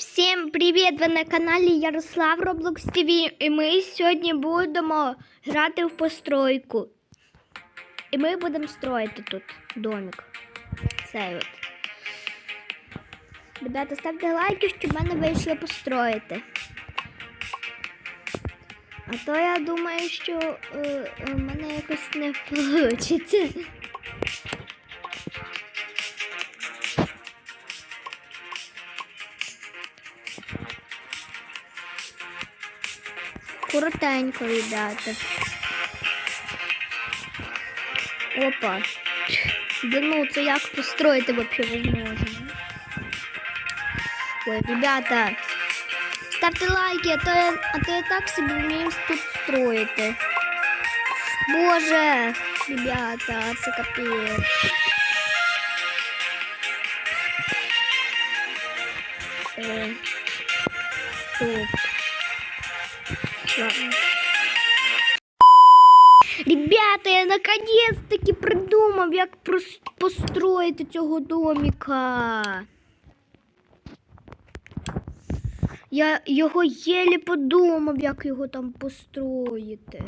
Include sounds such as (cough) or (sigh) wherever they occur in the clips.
Всім привіт! Ви на каналі Ярослав Роблокс ТВ і ми сьогодні будемо грати в постройку. І ми будемо строїти тут домик. Цей от. Ребята, ставте лайки, щоб мене вийшло построїти. А то я думаю, що е, е, мене якось не вийде. Коротенько, ребята. Опа. Да ну, це як построїти вообще возможно? Ой, ребята, ставте лайки, а то я, а то я так собі вмію тут строїти. Боже, ребята, це капець. Е, стоп. Ребята, я наконец-таки придумав, як построїти цього домика. Я його єлі подумав, як його там построїти.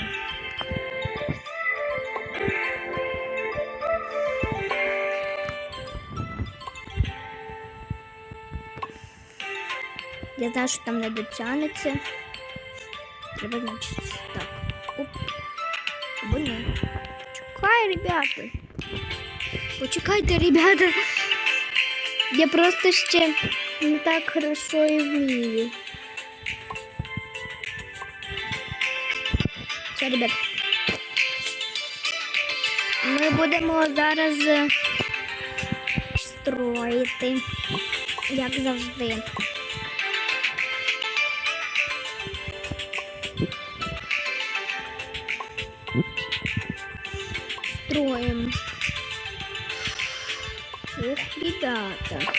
Я знаю, що там не дотягнеться. Треба, значить, так. Оп. Або ні. Чекай, ребята. Почекайте, ребята. Я просто ще не так хорошо і вмію. Все, ребят. Ми будемо зараз е, строїти, як завжди. Строим. Ох, ребята.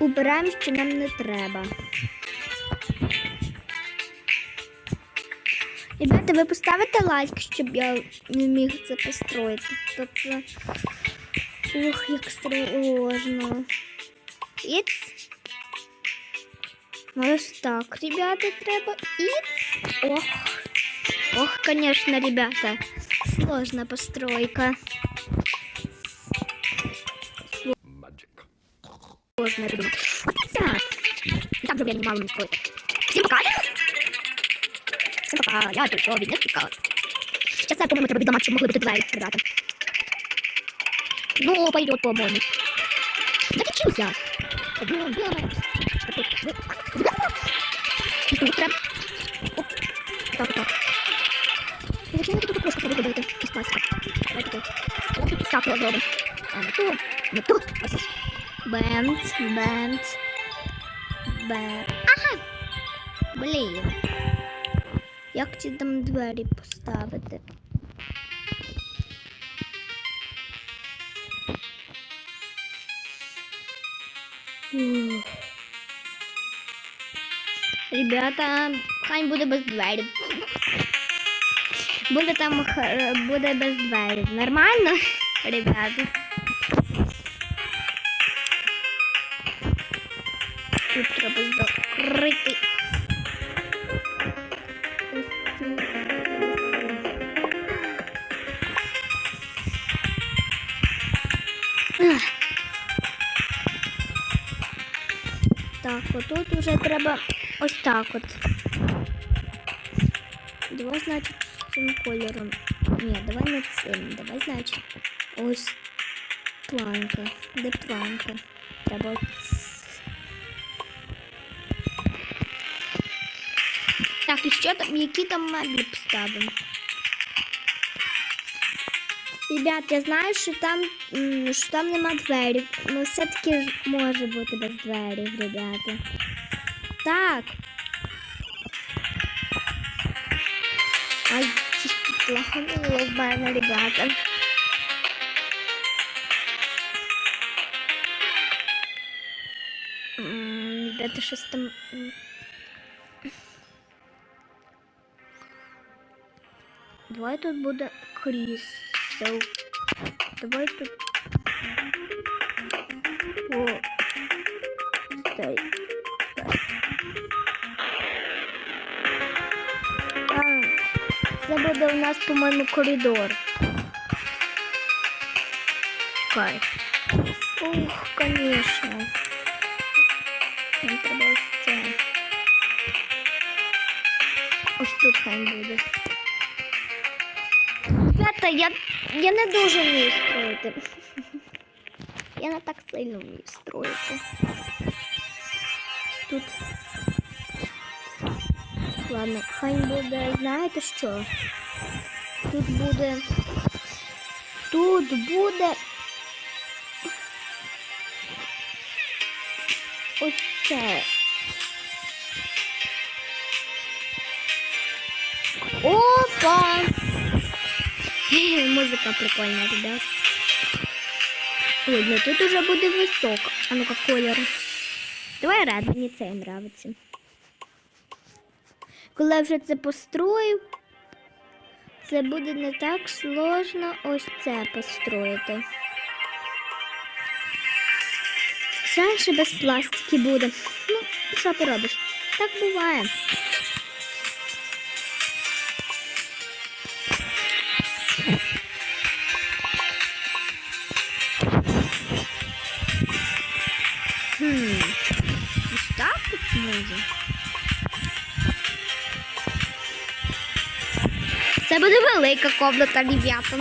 Убираємо, що нам не треба. Ребята, ви поставите лайк, щоб я не міг це построїти. То це. Ох, як сложно. Іц. Ось так, ребята, треба. Іц. Ох. Ох, конечно, ребята, сложная постройка. Сложно, ребята. Так, же времени мало не стоит. Всем пока. Всем пока. Я пришел, видно, пока. Сейчас я, по-моему, треба дома, щоб могли бути двері, ребята. Ну, пойдет, по-моему. Закінчився. Блин, блин. Зробимо. А, тут. Не тут. Ось. Бенц, бенц. Бе. Ага. Блін. Як ці там двері поставити? Ребята, хай буде без двері. Буде там х- буде без двері. Нормально, ребята? Тут треба закрити. Так, отут вже треба ось так от. Давай, значить, з цим кольором. Ні, давай не цим. Давай, значить, ось планка. Де планка? Треба. Так, і що там, які там меблі поставимо? Ребят, я знаю, що там, що там нема дверей. Ну, все-таки може бути без дверей, ребята. Так. Ай, чисто плохануло в мене, ребята. Ребята, щось там. Давай тут буде крісел. Давай тут. О. Окей. Так. Це у нас, по-моєму, коридор. Чекай. Ух, конечно. Тут хай буде. Ребята, я, я не дуже вмію строїти. (laughs) Я не так сильно вмію строїти. Тут. Ладно, хай буде, знаєте що? Тут буде. Тут буде. Ось це. Опа! Музика прикольна, ребят. Ой, ну тут уже буде високо. А ну-ка, кольор. Давай рад, мені цей нравиться. Коли я вже це построю, це буде не так сложно ось це построїти. Ще без пластики буде. Ну, що поробиш? Так буває. Хм. Ось так тут може. Це буде велика комната, ребята.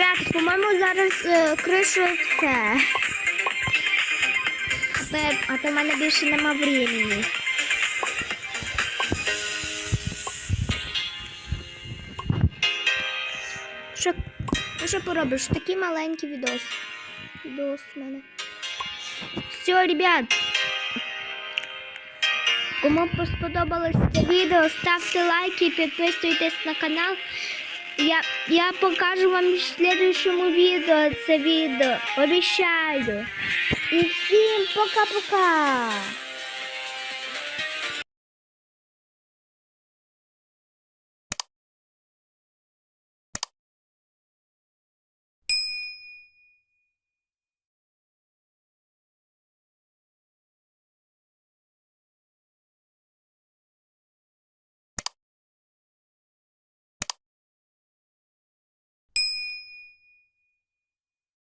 Ребята, по-моєму, зараз е, кришу все. То, а то в мене більше нема времени. Що, ну що поробиш? Такий маленький відос. Відос в мене. Все, ребят. Кому сподобалось це відео, ставте лайки підписуйтесь на канал. Я, я покажу вам в следующему відео це відео. Обіцяю. І всім пока-пока.